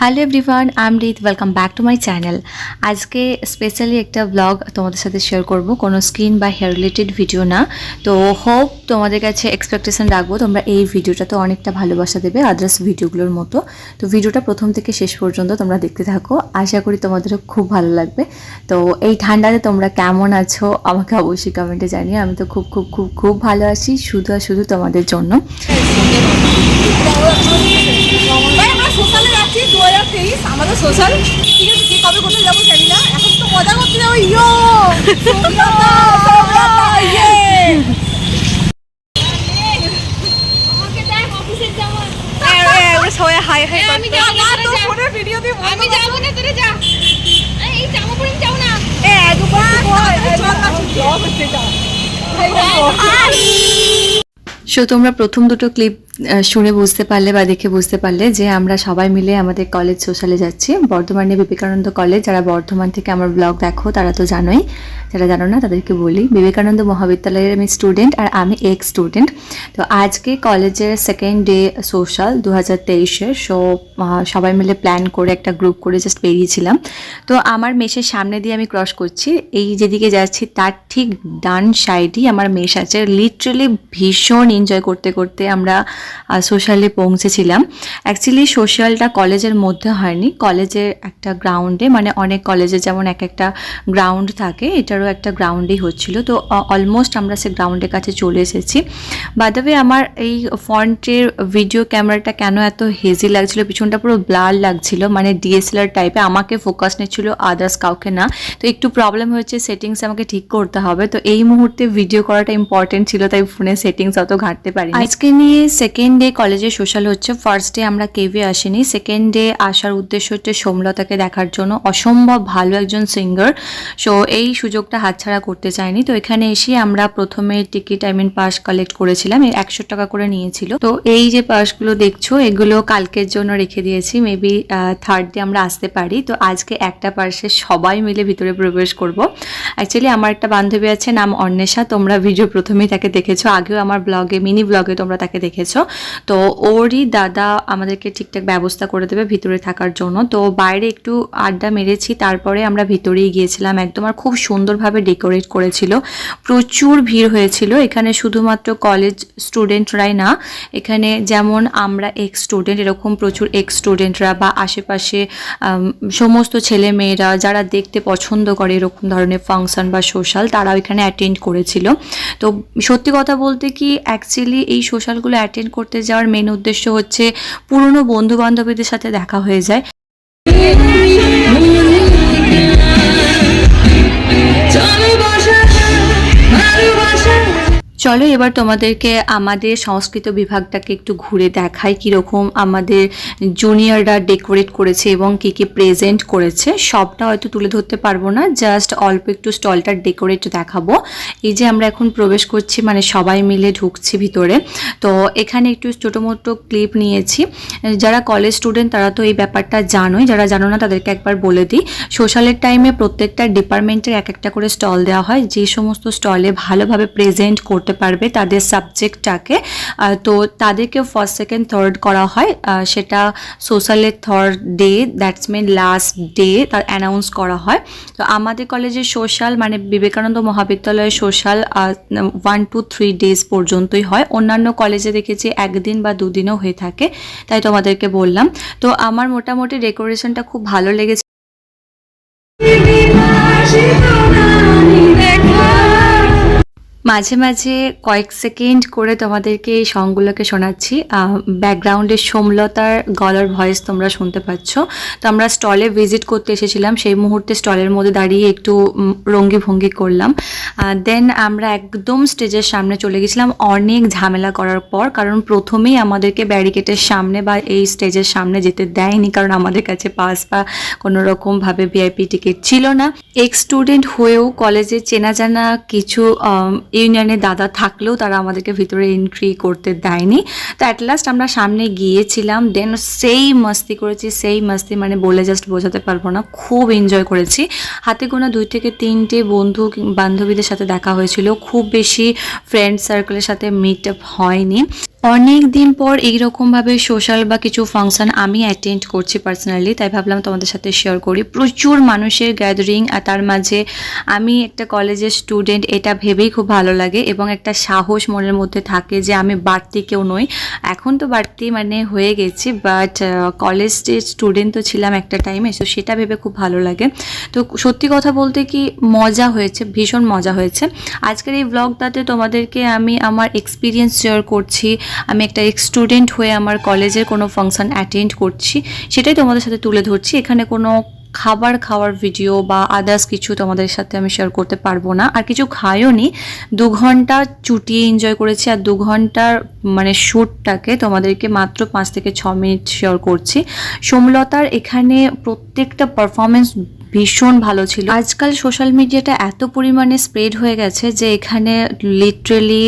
Hello everyone Rit welcome back to my channel আজকে specially একটা blog তোমাদের সাথে শেয়ার করব। কোনো স্কিন বা হেয়ার রিলেটেড ভিডিও না। তো হোপ তোমাদের কাছে এক্সপেকটেশন রাখব, তোমরা এই ভিডিওটাতে অনেকটা ভালোবাসা দেবে আদার্স ভিডিওগুলোর মতো। তো ভিডিওটা প্রথম থেকে শেষ পর্যন্ত তোমরা দেখতে থাকো। আশা করি তোমাদেরও খুব ভালো লাগবে। তো এই ঠান্ডাতে তোমরা কেমন আছো, আমাকে অবশ্যই কমেন্টে জানিয়ে আমি তো খুব খুব খুব খুব ভালো আছি, শুধু আর শুধু তোমাদের জন্য ভাই আমরা সোশ্যালে যাচ্ছি দু হাজার তেইশ আমাদের সোশ্যাল ঠিক আছে কি কবে কোথায় যাব জানি না। এখন তো মজা করতে যাব। ইয়ো! ইয়ে। সবাই হাই হাই আমি যা। ভিডিও দিয়ে আমি যাব না তোরা যা। এই জামা পরে যাব না। এ, একবার চল না ব্লগ হচ্ছে এটা সো তোমরা প্রথম দুটো ক্লিপ শুনে বুঝতে পারলে বা দেখে বুঝতে পারলে যে আমরা সবাই মিলে আমাদের কলেজ সোশ্যালে যাচ্ছি। বর্ধমানে বিবেকানন্দ কলেজ যারা বর্ধমান থেকে আমার ব্লগ দেখো, তারা তো জানোই। যারা জানো না, তাদেরকে বলি। বিবেকানন্দ মহাবিদ্যালয়ের আমি স্টুডেন্ট আর আমি এক্স স্টুডেন্ট তো আজকে কলেজের সেকেন্ড ডে সোশ্যাল দু হাজার তেইশের সো সবাই মিলে প্ল্যান করে একটা গ্রুপ করে জাস্ট বেরিয়েছিলাম। তো আমার মেসের সামনে দিয়ে আমি ক্রস করছি। এই যেদিকে যাচ্ছি, তার ঠিক ডান সাইডই আমার মেস আছে। লিটারেলি ভীষণ এনজয় করতে করতে আমরা সোশ্যালে পৌঁছেছিলাম। অ্যাকচুয়ালি সোশ্যালটা কলেজের মধ্যে হয়নি। কলেজের একটা গ্রাউন্ডে মানে অনেক কলেজে যেমন এক একটা গ্রাউন্ড থাকে, এটারও একটা গ্রাউন্ডেই হচ্ছিল। তো অলমোস্ট আমরা সে গ্রাউন্ডের কাছে চলে এসেছি। বাদবে আমার এই ফ্রন্টের ভিডিও ক্যামেরাটা কেন এত হেজি লাগছিল, পিছনটা পুরো ব্লার লাগছিল মানে ডিএসএলআর টাইপে আমাকে ফোকাস নিচ্ছিল আদার্স কাউকে না। তো একটু প্রবলেম হয়েছে সেটিংস আমাকে ঠিক করতে হবে। তো এই মুহূর্তে ভিডিও করাটা ইম্পর্টেন্ট ছিল, তাই ফোনে সেটিংস অত ঘাটতে পারি আজকে নিয়ে সেকেন্ড ডে কলেজে সোশ্যাল হচ্ছে। ফার্স্ট ডে আমরা কেভে আসিনি। সেকেন্ড ডে আসার উদ্দেশ্য হচ্ছে সোমলতাকে দেখার জন্য। অসম্ভব ভালো একজন সিঙ্গার সো এই সুযোগটা হাতছাড়া করতে চাইনি। তো এখানে এসে আমরা প্রথমে ticket I mean pass collect করেছিলাম। একশো টাকা করে নিয়েছিল। তো এই যে পাসগুলো দেখছ, এগুলো কালকের জন্য রেখে দিয়েছি। মেবি থার্ড ডে আমরা আসতে পারি। তো আজকে একটা পার্সে সবাই মিলে ভিতরে প্রবেশ করব। অ্যাকচুয়ালি আমার একটা বান্ধবী আছে, নাম অন্বেষা। তোমরা ভিডিও প্রথমেই তাকে দেখেছ। আগেও আমার ব্লগে মিনি ব্লগে তোমরা তাকে দেখেছ। তো ওরই দাদা আমাদেরকে ঠিকঠাক ব্যবস্থা করে দেবে ভিতরে থাকার জন্য। তো বাইরে একটু আড্ডা মেরেছি, তারপরে আমরা ভিতরেই গিয়েছিলাম। একদম আর খুব সুন্দরভাবে ডেকোরেট করেছিল। প্রচুর ভিড় হয়েছিল। এখানে শুধুমাত্র কলেজ স্টুডেন্টরাই না, এখানে যেমন আমরা এক্স স্টুডেন্ট এরকম প্রচুর এক্স স্টুডেন্টরা বা আশেপাশে সমস্ত ছেলে মেয়েরা যারা দেখতে পছন্দ করে এরকম ধরনের ফাংশন বা সোশ্যাল তারাও এখানে অ্যাটেন্ড করেছিল। তো সত্যি কথা বলতে কি অ্যাকচুয়ালি এই সোশ্যালগুলো অ্যাটেন্ড করতে যাওয়ার মেন উদ্দেশ্য হচ্ছে পুরনো বন্ধু বান্ধবীদের সাথে দেখা হয়ে যায়। চলো এবার তোমাদেরকে আমাদের সংস্কৃত বিভাগটাকে একটু ঘুরে দেখাই কীরকম আমাদের জুনিয়ররা ডেকোরেট করেছে এবং কী কী প্রেজেন্ট করেছে। সবটা হয়তো তুলে ধরতে পারব না জাস্ট অল্প একটু স্টলটার ডেকোরেট দেখাবো। এই যে আমরা এখন প্রবেশ করছি মানে সবাই মিলে ঢুকছি ভিতরে। তো এখানে একটু ছোটো মোটো ক্লিপ নিয়েছি। যারা কলেজ স্টুডেন্ট তারা তো এই ব্যাপারটা জানোই। যারা জানো না, তাদেরকে একবার বলে দিই। সোশ্যালের টাইমে প্রত্যেকটা ডিপার্টমেন্টের এক একটা করে স্টল দেওয়া হয়। যে সমস্ত স্টলে ভালোভাবে প্রেজেন্ট করতে পারবে তাদের সাবজেক্টটাকে তো তাদেরকে ফার্স্ট সেকেন্ড থার্ড করা হয়। সেটা সোশ্যালের third day that's mean last day তার অ্যানাউন্স করা হয়। তো আমাদের কলেজে সোশ্যাল মানে বিবেকানন্দ মহাবিদ্যালয়ের social one two three days পর্যন্তই হয়। অন্যান্য কলেজে দেখেছি একদিন বা দুদিনও হয়ে থাকে, তাই তোমাদেরকে বললাম। তো আমার মোটামুটি ডেকোরেশনটা খুব ভালো লেগেছে। মাঝে মাঝে কয়েক সেকেন্ড করে তোমাদেরকে এই সঙ্গগুলোকে শোনাচ্ছি। ব্যাকগ্রাউন্ডে সোমলতার গলার ভয়েস তোমরা শুনতে পাচ্ছ। তো আমরা স্টলে ভিজিট করতে এসেছিলাম। সেই মুহূর্তে স্টলের মধ্যে দাঁড়িয়ে একটু রঙ্গি ভঙ্গি করলাম। দেন আমরা একদম স্টেজের সামনে চলে গেছিলাম। অনেক ঝামেলা করার পর, কারণ প্রথমেই আমাদেরকে ব্যারিকেটের সামনে বা এই স্টেজের সামনে যেতে দেয়নি, কারণ আমাদের কাছে পাস বা কোনো রকমভাবে ভিআইপি টিকিট ছিল না। এক্স স্টুডেন্ট হয়েও কলেজে চেনা জানা কিছু ইউনিয়নের দাদা থাকলেও তারা আমাদেরকে ভিতরে এন্ট্রি করতে দেয়নি। তো অ্যাট লাস্ট আমরা সামনে গিয়েছিলাম দেন সেই মস্তি করেছি, সেই মস্তি মানে বলে জাস্ট বোঝাতে পারব না, খুব এনজয় করেছি। হাতে গোনা দুই থেকে তিনটে বন্ধু বান্ধবীদের সাথে দেখা হয়েছিল, খুব বেশি ফ্রেন্ড সার্কেলের সাথে মিট আপ হয়নি। অনেক দিন পর এইরকমভাবে সোশ্যাল বা কিছু ফাংশন আমি অ্যাটেন্ড করছি পার্সোনালি তাই ভাবলাম তোমাদের সাথে শেয়ার করি। প্রচুর মানুষের গ্যাদারিং আর তার মাঝে আমি একটা কলেজের স্টুডেন্ট এটা ভেবেই খুব ভালো লাগে এবং একটা সাহস মনের মধ্যে থাকে যে আমি বাড়তি কেউ নই। এখন তো বাড়তি মানে হয়ে গেছি বাট কলেজ স্টুডেন্ট তো ছিলাম একটা টাইমে তো সেটা ভেবে খুব ভালো লাগে। তো সত্যি কথা বলতে কি মজা হয়েছে, ভীষণ মজা হয়েছে। আজকের এই ব্লগটাতে তোমাদেরকে আমি আমার এক্সপিরিয়েন্স শেয়ার করছি আমি একটা স্টুডেন্ট হয়ে আমার কলেজের কোনো ফাংশন অ্যাটেন্ড করছি, সেটাই তোমাদের সাথে তুলে ধরছি। এখানে কোনো খাবার খাওয়ার ভিডিও বা আদার্স কিছু তোমাদের সাথে আমি শেয়ার করতে পারব না। আর কিছু খাইও নি। দু ঘণ্টা চুটিয়ে এনজয় করেছি আর দু ঘণ্টার মানে শ্যুটটাকে তোমাদেরকে মাত্র পাঁচ থেকে ছ মিনিট শেয়ার করছি। সোমলতার এখানে প্রত্যেকটা পারফরমেন্স ভীষণ ভালো ছিল। আজকাল সোশ্যাল মিডিয়াটা এত পরিমাণে স্প্রেড হয়ে গেছে যে এখানে লিটারেলি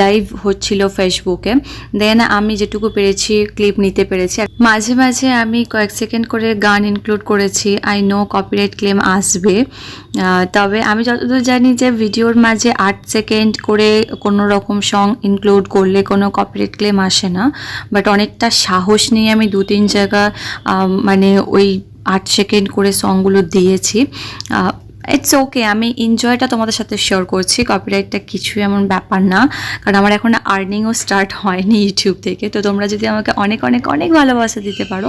লাইভ হচ্ছিল ফেসবুকে দেন আমি যেটুকু পেরেছি ক্লিপ নিতে পেরেছি। মাঝে মাঝে আমি কয়েক সেকেন্ড করে গান ইনক্লুড করেছি। আই নো কপিরাইট ক্লেম আসবে। তবে আমি যতদূর জানি যে ভিডিওর মাঝে আট সেকেন্ড করে কোনো রকম সং ইনক্লুড করলে কোনো কপিরাইট ক্লেম আসে না। বাট অনেকটা সাহস নিয়ে আমি দু তিন জায়গা মানে ওই আট সেকেন্ড করে সংগুলো দিয়েছি। ইটস ওকে আমি এনজয়টা তোমাদের সাথে শেয়ার করছি। কপিরাইটটা কিছুই এমন ব্যাপার না, কারণ আমার এখন আর্নিংও স্টার্ট হয়নি ইউটিউব থেকে। তো তোমরা যদি আমাকে অনেক অনেক অনেক ভালোবাসা দিতে পারো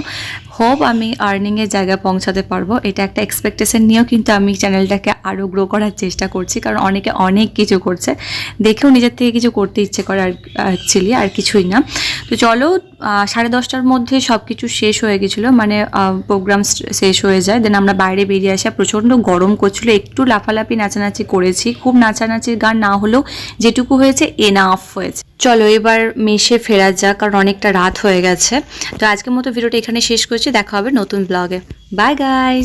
হোপ আমি আর্নিংয়ের জায়গায় পৌঁছাতে পারব। এটা একটা এক্সপেকটেশন নিয়েও কিন্তু আমি চ্যানেলটাকে আরও গ্রো করার চেষ্টা করছি, কারণ অনেকে অনেক কিছু করছে। দেখেও নিজের থেকে কিছু করতে ইচ্ছে করে আর অ্যাকচুয়ালি আর কিছুই না। তো চলো সাড়ে দশটার মধ্যে সব কিছু শেষ হয়ে গেছিল মানে প্রোগ্রাম শেষ হয়ে যায়। দেন আমরা বাইরে বেরিয়ে আসা, প্রচণ্ড গরম করছিল, একটু লাফালাফি নাচানাচি করেছি। খুব নাচানাচির গান না হলেও যেটুকু হয়েছে এনাফ হয়েছে। চলো এবার মেশে ফেরা যাক, কারণ অনেকটা রাত হয়ে গেছে। তো আজকের মতো ভিডিওটা এখানে শেষ করছি, দেখা হবে নতুন ব্লগে বাই গাইজ